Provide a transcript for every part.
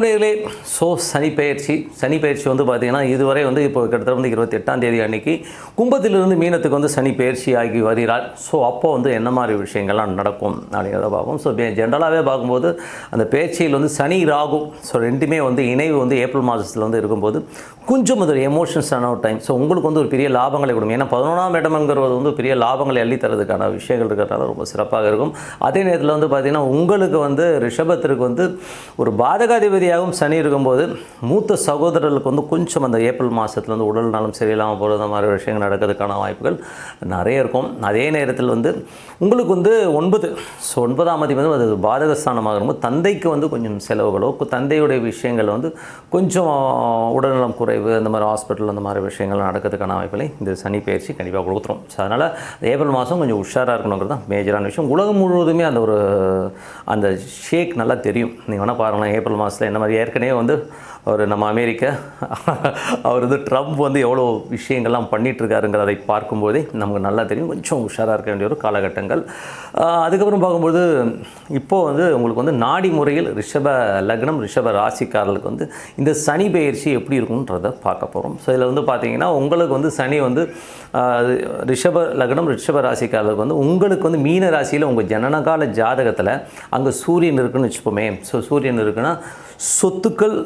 நேர்களே ஸோ சனி பயிற்சி சனி பயிற்சி வந்து பார்த்திங்கன்னா இதுவரை வந்து இப்போ கிட்டத்தட்ட வந்து இருபத்தி எட்டாம் தேதி அன்னைக்கு கும்பத்திலிருந்து மீனத்துக்கு வந்து சனி பயிற்சி ஆகி வருகிறார் ஸோ அப்போ வந்து என்ன மாதிரி விஷயங்கள்லாம் நடக்கும் அப்படிங்கிறத பார்ப்போம். ஸோ ஜென்ரலாகவே பார்க்கும்போது அந்த பயிற்சியில் வந்து சனி ராகு ஸோ ரெண்டுமே வந்து இணைவு வந்து ஏப்ரல் மாதத்தில் வந்து இருக்கும்போது கொஞ்சம் அது எமோஷன்ஸான ஒரு டைம் ஸோ உங்களுக்கு வந்து ஒரு பெரிய லாபங்களை கொடுக்கும். ஏன்னா பதினொன்றாம் இடம்ங்கிறது வந்து பெரிய லாபங்களை அள்ளி தரதுக்கான விஷயங்கள் இருக்கிறதுனால ரொம்ப சிறப்பாக இருக்கும். அதே நேரத்தில் வந்து பார்த்திங்கன்னா உங்களுக்கு வந்து ரிஷபத்திற்கு வந்து ஒரு பாதகாதிபதியாகவும் சனி இருக்கும்போது மூத்த சகோதரர்களுக்கு வந்து கொஞ்சம் அந்த ஏப்ரல் மாதத்தில் வந்து உடல் நலம் சரியில்லாமல் போகிறது அந்த மாதிரி விஷயங்கள் நடக்கிறதுக்கான வாய்ப்புகள் நிறைய இருக்கும். அதே நேரத்தில் வந்து உங்களுக்கு வந்து ஒன்பது ஸோ ஒன்பதாம் தேதி வந்து அது பாதகஸ்தானமாக இருக்கும்போது தந்தைக்கு வந்து கொஞ்சம் செலவுகளோ தந்தையுடைய விஷயங்கள் வந்து கொஞ்சம் உடல்நலம் குறைவு அந்த மாதிரி ஹாஸ்பிட்டல் அந்த மாதிரி விஷயங்கள் நடக்கிறதுக்கான வாய்ப்புகளை இந்த சனி பயிற்சி கண்டிப்பாக கொடுத்துரும். ஸோ அதனால் ஏப்ரல் மாதம் கொஞ்சம் உஷாராக இருக்கணுங்கிறது தான் மேஜரான விஷயம். உலகம் முழுவதுமே அந்த ஒரு அந்த ஷேக் நல்லா தெரியும். நீங்கள் வேணால் பாருங்களேன் ஏப்ரல் மாதத்தில் என்ன மாதிரி ஏற்கனவே வந்து அவர் நம்ம அமெரிக்க அவர் வந்து ட்ரம்ப் வந்து எவ்வளோ விஷயங்கள்லாம் பண்ணிகிட்ருக்காருங்கிறதை பார்க்கும்போதே நமக்கு நல்லா தெரியும். கொஞ்சம் உஷாராக இருக்க வேண்டிய ஒரு காலகட்டங்கள். அதுக்கப்புறம் பார்க்கும்போது இப்போது வந்து உங்களுக்கு வந்து நாடி முறையில் ரிஷப லக்னம் ரிஷப ராசிக்காரர்களுக்கு வந்து இந்த சனி பயிற்சி எப்படி இருக்குன்றதை பார்க்க போகிறோம் ஸோ இதில் வந்து பார்த்திங்கன்னா உங்களுக்கு வந்து சனி வந்து ரிஷப லக்னம் ரிஷப ராசிக்காரர்களுக்கு வந்து உங்களுக்கு வந்து மீன ராசியில் உங்கள் ஜனனகால ஜாதகத்தில் அங்கே சூரியன் இருக்குன்னு வச்சுப்போமே. ஸோ சூரியன் இருக்குன்னா சொத்துக்கள்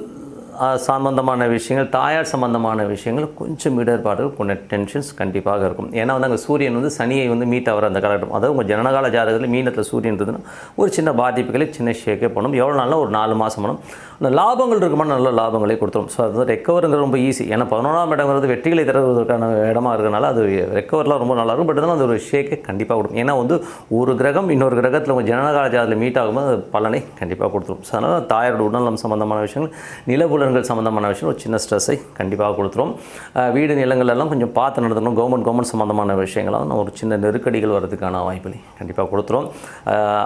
சம்பந்தமான விஷயங்கள் தாயார் சம்பந்தமான விஷயங்கள் கொஞ்சம் இடர்பாடுகள் கொஞ்சம் டென்ஷன்ஸ் கண்டிப்பாக இருக்கும். ஏன்னா வந்து அங்கே சூரியன் வந்து சனியை வந்து மீட் ஆகிற அந்த காலகட்டம். அதாவது உங்கள் ஜனனகால ஜாதகத்தில் மீனத்தில் சூரியன் இருந்ததுன்னா ஒரு சின்ன பாதிப்புகளை சின்ன ஷேக்கே பண்ணும் எவ்வளோ நாளில் ஒரு நாலு மாதம் பண்ணும் அந்த லாபங்கள் இருக்குமா? நல்ல லாபங்களை கொடுத்துரும். ஸோ அது ரெக்கவருங்கிறது ரொம்ப ஈஸி ஏன்னா பதினொன்றாம் இடங்கிறது வெற்றிகளை தருவதற்கான இடமா இருக்கிறனால அது ரெக்கவர்லாம் ரொம்ப நல்லா இருக்கும். பட் இருந்தாலும் அது ஒரு ஷேக்கே கண்டிப்பாக கொடுக்கும். ஏன்னா வந்து ஒரு கிரகம் இன்னொரு கிரகத்தில் உங்கள் ஜனனகால ஜாதகத்தில் மீட் ஆகும்போது அது பலனை கண்டிப்பாக கொடுத்துரும். ஸோ அதனால் தாயாரோட உடல்நலம் சம்பந்தமான விஷயங்கள் நிலபுலன்கள் சம்மந்தமான விஷயம் ஒரு சின்ன ஸ்ட்ரெஸ்ஸை கண்டிப்பாக கொடுத்துரும். வீடு நிலங்கள் எல்லாம் கொஞ்சம் பார்த்து நடத்தணும். கவர்மெண்ட் கவர்மெண்ட் சம்மந்தமான விஷயங்கள்லாம் ஒரு சின்ன நெருக்கடிகள் வர்றதுக்கான வாய்ப்புகளை கண்டிப்பாக கொடுத்துரும்.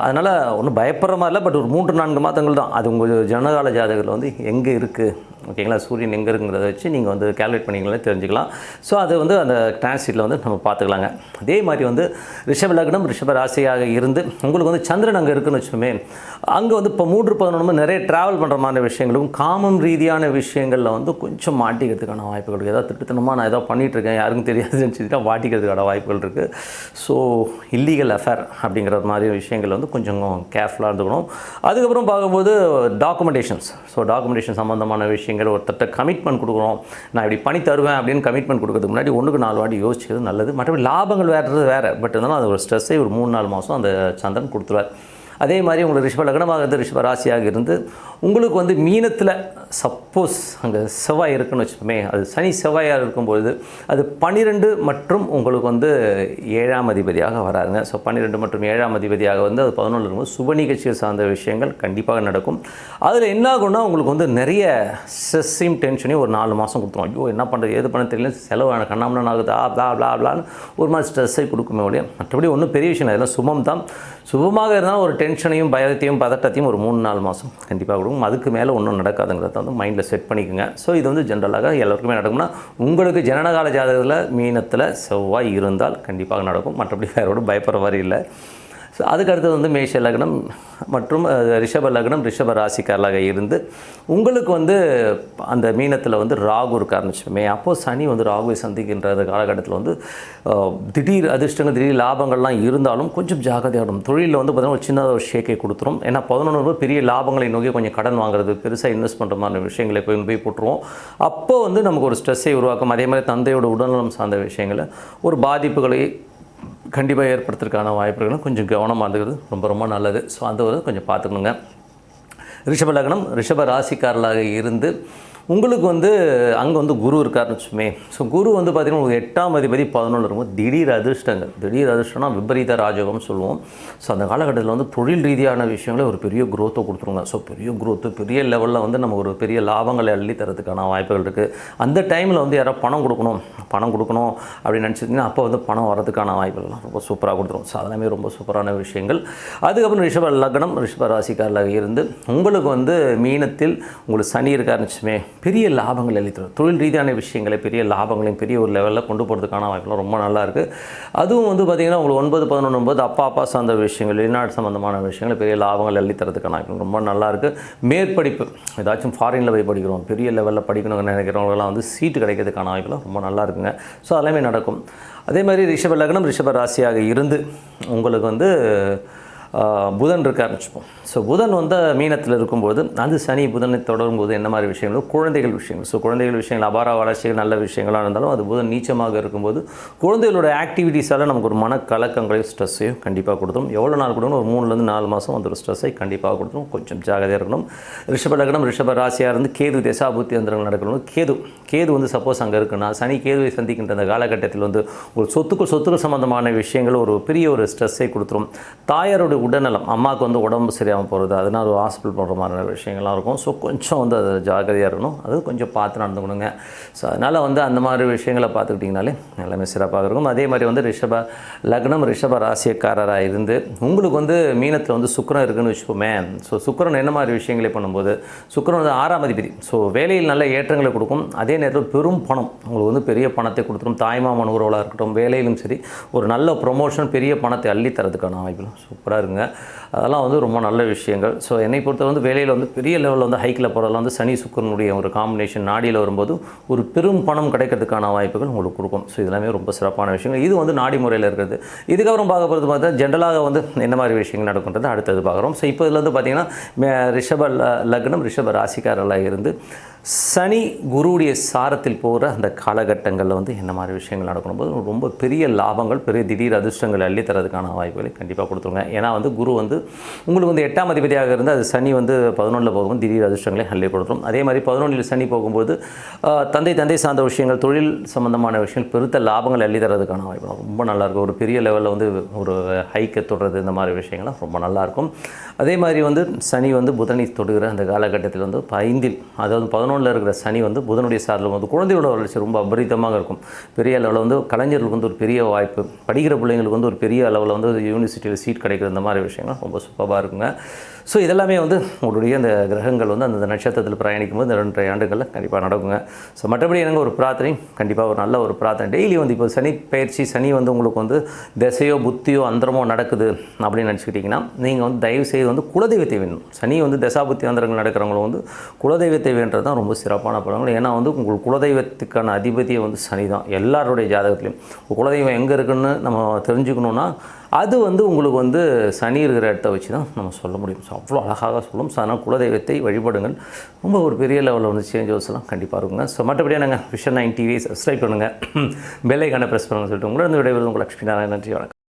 அதனால் ஒன்றும் பயப்படுற மாதிரி இல்லை பட் ஒரு மூன்று நான்கு மாதங்கள் தான். அது உங்கள் ஜனகால ஜாதகத்தில் வந்து எங்கே இருக்குது ஓகேங்களா? சூரியன் எங்கே இருக்குங்கிறத வச்சு நீங்கள் வந்து கேல்குலேட் பண்ணிங்களே தெரிஞ்சுக்கலாம். ஸோ அது வந்து அந்த டிரான்ஸ்லீட்டில் வந்து நம்ம பார்த்துக்கலாங்க. அதே மாதிரி வந்து ரிஷப லக்னம் ரிஷப ராசியாக இருந்து உங்களுக்கு வந்து சந்திரன் அங்கே இருக்குன்னு வச்சுக்கோமே அங்கே வந்து இப்போ மூன்று பதினொன்று நிறைய ட்ராவல் பண்ணுற மாதிரி விஷயங்களும் காமம் ரீதியான விஷயங்களில் வந்து கொஞ்சம் மாட்டிக்கிறதுக்கான வாய்ப்புகள் இருக்குது ஏதாவது திட்டத்தனமாக நான் ஏதோ பண்ணிகிட்ருக்கேன் யாருக்கும் தெரியாதுன்னு சொல்லிட்டு மாட்டிக்கிறதுக்கான வாய்ப்புகள் இருக்குது ஸோ இல்லீகல் அஃபேர் அப்படிங்கிற மாதிரி விஷயங்கள் வந்து கொஞ்சம் கேர்ஃபுல்லாக இருந்துக்கணும். அதுக்கப்புறம் பார்க்கும்போது டாக்குமெண்டேஷன்ஸ் ஸோ டாக்குமெண்டேஷன் சம்மந்தமான விஷயம் அப்படிங்கிற ஒருத்தட்ட கமிட்மெண்ட் கொடுக்குறோம் நான் இப்படி பண்ணி தருவேன் அப்படின்னு கமிட்மெண்ட் கொடுக்கறதுக்கு முன்னாடி ஒன்றுக்கு நாலு வாட்டி யோசிச்சது நல்லது. மற்றபடி லாபங்கள் வேறுறது வேறு. பட் இருந்தாலும் அது ஒரு ஸ்ட்ரெஸ்ஸே ஒரு மூணு நாலு மாதம் அந்த சந்திரன் கொடுத்துருவார். அதே மாதிரி உங்களுக்கு ரிஷப லக்னமாக இருந்து ரிஷப ராசியாக இருந்து உங்களுக்கு வந்து மீனத்தில் சப்போஸ் அங்கே செவ்வாய் இருக்குன்னு வச்சுக்கோமே அது சனி செவ்வாயாக இருக்கும்பொழுது அது பன்னிரெண்டு மற்றும் உங்களுக்கு வந்து ஏழாம் அதிபதியாக வராதுங்க ஸோ பன்னிரெண்டு மற்றும் ஏழாம் அதிபதியாக வந்து அது பதினொன்று இருக்கும்போது சுப நிகழ்ச்சிகள் சார்ந்த விஷயங்கள் கண்டிப்பாக நடக்கும். அதில் என்ன ஆகும்னா உங்களுக்கு வந்து நிறைய ஸ்ட்ரெஸ்ஸையும் டென்ஷனையும் ஒரு நாலு மாதம் கொடுத்துரும். ஐயோ என்ன பண்ணுறது ஏது பண்ண தெரியல செலவு கண்ணாமண்ணன் ஆகுது ஆ பிளா பிளா பிளான்னு ஒரு மாதிரி ஸ்ட்ரெஸ்ஸை கொடுக்குமே ஒழிய மற்றபடி ஒன்றும் பெரிய விஷயம் இல்லை சுமம் தான் சுபமாக இருந்தால் ஒரு டென்ஷனையும் பயத்தையும் பதட்டத்தையும் ஒரு மூணு நாலு மாதம் கண்டிப்பாக கொடுக்கும். அதுக்கு மேலே ஒன்றும் நடக்காதுங்கிறத வந்து மைண்டில் செட் பண்ணிக்கோங்க. ஸோ இது வந்து ஜென்ரலாக எல்லாருக்குமே நடக்கும்னா உங்களுக்கு ஜனனகால ஜாதகத்தில் மீனத்தில் செவ்வாய் இருந்தால் கண்டிப்பாக நடக்கும். மற்றபடி வேறோட பயப்படுற மாதிரி இல்லை. ஸோ அதுக்கு அடுத்தது வந்து மேஷ லக்னம் மற்றும் ரிஷப லக்னம் ரிஷப ராசிக்காரலாக இருந்து உங்களுக்கு வந்து அந்த மீனத்தில் வந்து ராகு இருக்காருன்னு வச்சுக்கோமே அப்போது சனி வந்து ராகுவை சந்திக்கின்ற காலகட்டத்தில் வந்து திடீர் அதிர்ஷ்டங்கள் திடீர் லாபங்கள்லாம் இருந்தாலும் கொஞ்சம் ஜாகிரதையாகும் தொழிலில் வந்து பார்த்திங்கன்னா ஒரு சின்னதாக ஒரு ஷேக்கை கொடுத்துரும். ஏன்னா பதினொன்று பெரிய லாபங்களை நோக்கி கொஞ்சம் கடன் வாங்குறது பெருசாக இன்வெஸ்ட் பண்ணுற மாதிரி விஷயங்களை போய் போய் போட்டுருவோம். அப்போ வந்து நமக்கு ஒரு ஸ்ட்ரெஸ்ஸை உருவாக்கும். அதே மாதிரி தந்தையோட உடல்நலம் சார்ந்த விஷயங்களை ஒரு பாதிப்புகளை கண்டிப்பாக ஏற்படுத்துறதுக்கான வாய்ப்புகளும் கொஞ்சம் கவனமாக இருக்கிறது ரொம்ப ரொம்ப நல்லது. ஸோ அந்த ஒரு கொஞ்சம் பார்த்துக்கணுங்க. ரிஷப லக்னம் ரிஷப ராசிக்காரர்களாக இருந்து உங்களுக்கு வந்து அங்கே வந்து குரு இருக்காருன்னு வச்சுமே ஸோ குரு வந்து பார்த்திங்கன்னா உங்களுக்கு எட்டாம் அதிபதி பதினொன்று இருக்கும் திடீர் அதிர்ஷ்டங்கள். திடீர் அதிர்ஷ்டம்னா விபரீத ராஜகம்னு சொல்லுவோம். ஸோ அந்த காலகட்டத்தில் வந்து தொழில் ரீதியான விஷயங்களே ஒரு பெரிய குரோத்தை கொடுத்துருங்க. ஸோ பெரிய குரோத்து பெரிய லெவலில் வந்து நம்ம ஒரு பெரிய லாபங்களை அள்ளி தரதுக்கான வாய்ப்புகள் இருக்குது அந்த டைமில் வந்து யாராவது பணம் கொடுக்கணும். பணம் கொடுக்கணும் அப்படின்னு நினச்சிட்டிங்கன்னா அப்போ வந்து பணம் வரதுக்கான வாய்ப்புகள்லாம் ரொம்ப சூப்பராக கொடுத்துரும். ஸோ அதெல்லாமே ரொம்ப சூப்பரான விஷயங்கள். அதுக்கப்புறம் ரிஷப லக்னம் ரிஷப ராசிக்காரில் இருந்து உங்களுக்கு வந்து மீனத்தில் உங்களுக்கு சனி இருக்காருன்னு வச்சுமே பெரிய லாபங்கள் அளித்தரும். தொழில் ரீதியான விஷயங்களை பெரிய லாபங்களையும் பெரிய ஒரு லெவலில் கொண்டு போகிறதுக்கான வாய்ப்புலாம் ரொம்ப நல்லா இருக்குது அதுவும் வந்து பார்த்திங்கன்னா உங்களுக்கு ஒன்பது பதினொன்று ஒன்பது அப்பா அப்பா சார்ந்த விஷயங்கள் வெளிநாடு சம்மந்தமான விஷயங்கள் பெரிய லாபங்கள் அள்ளி வாய்ப்பு ரொம்ப நல்லா இருக்குது மேற்படிப்பு ஏதாச்சும் ஃபாரினில் போய் படிக்கிறோம் பெரிய லெவலில் படிக்கணும்னு நினைக்கிறவங்களாம் வந்து சீட்டு கிடைக்கிறதுக்கான வாய்ப்புலாம் ரொம்ப நல்லா இருக்குங்க. ஸோ எல்லாமே நடக்கும். அதே மாதிரி ரிஷப லக்னம் ரிஷப ராசியாக இருந்து உங்களுக்கு வந்து புதன் இருக்காருன்னு வச்சுப்போம். ஸோ புதன் வந்து மீனத்தில் இருக்கும்போது அது சனி புதனை தொடரும் போது என்ன மாதிரி விஷயங்களோ குழந்தைகள் விஷயங்கள். ஸோ குழந்தைகள் விஷயங்கள் அபார வளர்ச்சிகள் நல்ல விஷயங்களாக இருந்தாலும் அது புதன் நீச்சமாக இருக்கும்போது குழந்தைகளோட ஆக்டிவிட்டீஸால் நமக்கு ஒரு மன கலக்கங்களையும் ஸ்ட்ரெஸ்ஸையும் கண்டிப்பாக கொடுத்துரும். எவ்வளோ நாள் கொடுக்கணும் ஒரு மூணுலேருந்து நாலு மாதம் அந்த ஒரு ஸ்ட்ரெஸ்ஸை கண்டிப்பாக கொடுத்துரும். கொஞ்சம் ஜாகிரதையாக இருக்கணும். ரிஷபலகனம் ரிஷப ராசியாக இருந்து கேது தசாபுத்தி அந்தரங்கள் நடக்கணும். கேது கேது வந்து சப்போஸ் அங்கே இருக்குன்னா சனி கேதுவை சந்திக்கின்ற அந்த காலகட்டத்தில் வந்து ஒரு சொத்துக்கள் சொத்துக்கள் சம்மந்தமான விஷயங்கள் ஒரு பெரிய ஒரு ஸ்ட்ரெஸ்ஸை கொடுத்துரும். தாயாரோட உடல்நலம். அம்மாவுக்கு வந்து உடம்பு சரியாமல் போகிறது அதனால் ஒரு ஹாஸ்பிட்டல் போகிற மாதிரியான விஷயங்கள்லாம் இருக்கும். ஸோ கொஞ்சம் வந்து அது ஜாகிரதையாக இருக்கணும். அது கொஞ்சம் பார்த்து நடந்துக்கணுங்க. ஸோ அதனால் வந்து அந்த மாதிரி விஷயங்களை பார்த்துக்கிட்டிங்கனாலே எல்லாமே சிறப்பாக இருக்கும். அதே மாதிரி வந்து ரிஷப லக்னம் ரிஷப ராசியக்காரராக இருந்து உங்களுக்கு வந்து மீனத்தில் வந்து சுக்கிரன் இருக்குன்னு வச்சுக்கோமே. ஸோ சுக்கரன் என்ன மாதிரி விஷயங்களை பண்ணும்போது சுக்கரன் வந்து ஆறாம் அதிபதி. ஸோ வேலையில் நல்ல ஏற்றங்களை கொடுக்கும். அதே நேரத்தில் பெரும் பணம். உங்களுக்கு வந்து பெரிய பணத்தை கொடுத்துரும். தாய்மாமன் உறவுகளாக இருக்கட்டும் வேலையிலும் சரி ஒரு நல்ல ப்ரொமோஷன் பெரிய பணத்தை அள்ளி தரதுக்கான வாய்ப்புகள். சூப்பராக இருக்குங்க அதெல்லாம் வந்து ரொம்ப நல்ல விஷயங்கள். ஸோ என்னை பொறுத்த வந்து வேலையில் வந்து பெரிய லெவலில் வந்து ஹைக்கில் போகிறதுல வந்து சனி சுக்கரனுடைய ஒரு காம்பினேஷன் நாடியில் வரும்போது ஒரு பெரும் பணம் கிடைக்கிறதுக்கான வாய்ப்புகள் உங்களுக்கு கொடுக்கும். ஸோ இதெல்லாமே ரொம்ப சிறப்பான விஷயங்கள். இது வந்து நாடி முறையில் இருக்கிறது. இதுக்கப்புறம் பார்க்க போகிறது பார்த்தா ஜென்ரலாக வந்து என்ன மாதிரி விஷயங்கள் நடக்குன்றது அடுத்தது பார்க்குறோம். ஸோ இப்போ இதில் வந்து பார்த்திங்கன்னா மே- ரிஷப லக்னம் ரிஷப ராசிக்காரர்களாக இருந்து சனி குருவுடைய சாரத்தில் போகிற அந்த காலகட்டங்களில் வந்து என்ன மாதிரி விஷயங்கள் நடக்கணும்? போது ரொம்ப பெரிய லாபங்கள் பெரிய திடீர் அதிர்ஷ்டங்கள் அள்ளி தரதுக்கான வாய்ப்புகளை கண்டிப்பாக கொடுத்துருங்க. ஏன்னா வந்து குரு வந்து உங்களுக்கு வந்து எட்டாம் அதிபதியாக இருந்து அது சனி வந்து பதினொன்றில் போகும்போது திடீர் அதிர்ஷ்டங்களை அள்ளி கொடுத்துரும். அதே மாதிரி பதினொன்றில் சனி போகும்போது தந்தை தந்தை சார்ந்த விஷயங்கள் தொழில் சம்பந்தமான விஷயங்கள் பெருத்த லாபங்கள் அள்ளி தரதுக்கான வாய்ப்பு ரொம்ப நல்லாயிருக்கும் ஒரு பெரிய லெவலில் வந்து ஒரு ஹைக்கை தொடுறது இந்த மாதிரி விஷயங்கள்லாம் ரொம்ப நல்லாயிருக்கும் அதே மாதிரி வந்து சனி வந்து புதனை தொடுகிற அந்த காலகட்டத்தில் வந்து ஐந்தில் அதாவது பதினொன்று பதினொன்றில் இருக்கிற சனி வந்து புதனுடைய சாரில் வந்து குழந்தையோட வளர்ச்சி ரொம்ப அபரிதமாக இருக்கும். பெரிய அளவில் வந்து கலைஞர்களுக்கு வந்து ஒரு பெரிய வாய்ப்பு படிக்கிற பிள்ளைங்களுக்கு வந்து ஒரு பெரிய அளவில் வந்து யூனிவர்சிட்டியில் சீட் கிடைக்கிற இந்த மாதிரி விஷயங்கள் ரொம்ப சூப்பராக இருக்குங்க. ஸோ இதெல்லாமே வந்து உங்களுடைய அந்த கிரகங்கள் வந்து அந்த நட்சத்திரத்தில் பிரயாணிக்கும் போது இந்த ரெண்டரை ஆண்டுகளில் கண்டிப்பாக நடக்குங்க. ஸோ மற்றபடி எனக்கு ஒரு பிரார்த்தனை? கண்டிப்பாக ஒரு நல்ல ஒரு பிரார்த்தனை. டெய்லி வந்து இப்போ சனி பயிற்சி சனி வந்து உங்களுக்கு வந்து திசையோ புத்தியோ அந்தரமோ நடக்குது அப்படின்னு நினச்சிக்கிட்டிங்கன்னா நீங்கள் வந்து தயவு செய்து வந்து குலதெய்வத்தை வேணும். சனி வந்து தசாபுத்தி அந்தரங்கள் நடக்கிறவங்களும் வந்து குலதெய்வத்தை வேண்டது தான் ரொம்ப சிறப்பான பலன்கள். ஏன்னா வந்து உங்கள் குலதெய்வத்துக்கான அதிபதியை வந்து சனி தான் எல்லாருடைய ஜாதகத்துலையும். குலதெய்வம் எங்கே இருக்குன்னு நம்ம தெரிஞ்சுக்கணுன்னா அது வந்து உங்களுக்கு வந்து சனி இருக்கிற இடத்த வச்சு தான் நம்ம சொல்ல முடியும். ஸோ அவ்வளோ அழகாக சொல்லும். ஸோ அதனால் குலதெய்வத்தை வழிபடுங்கள். ரொம்ப ஒரு பெரிய லெவலில் வந்து சேஞ்சஸ்லாம் கண்டிப்பாக இருக்குங்க. ஸோ மற்றபடியாக நாங்கள் விஷன் நைன் டிவி சப்ஸ்கிரைப் பண்ணுங்கள் பெல்லைக்கான ப்ரெஸ் பண்ணுங்கள் சொல்லிட்டு உங்களோட விடைபெறுவது உங்கள் லட்சுமி நாராயணன். நன்றி வணக்கம்.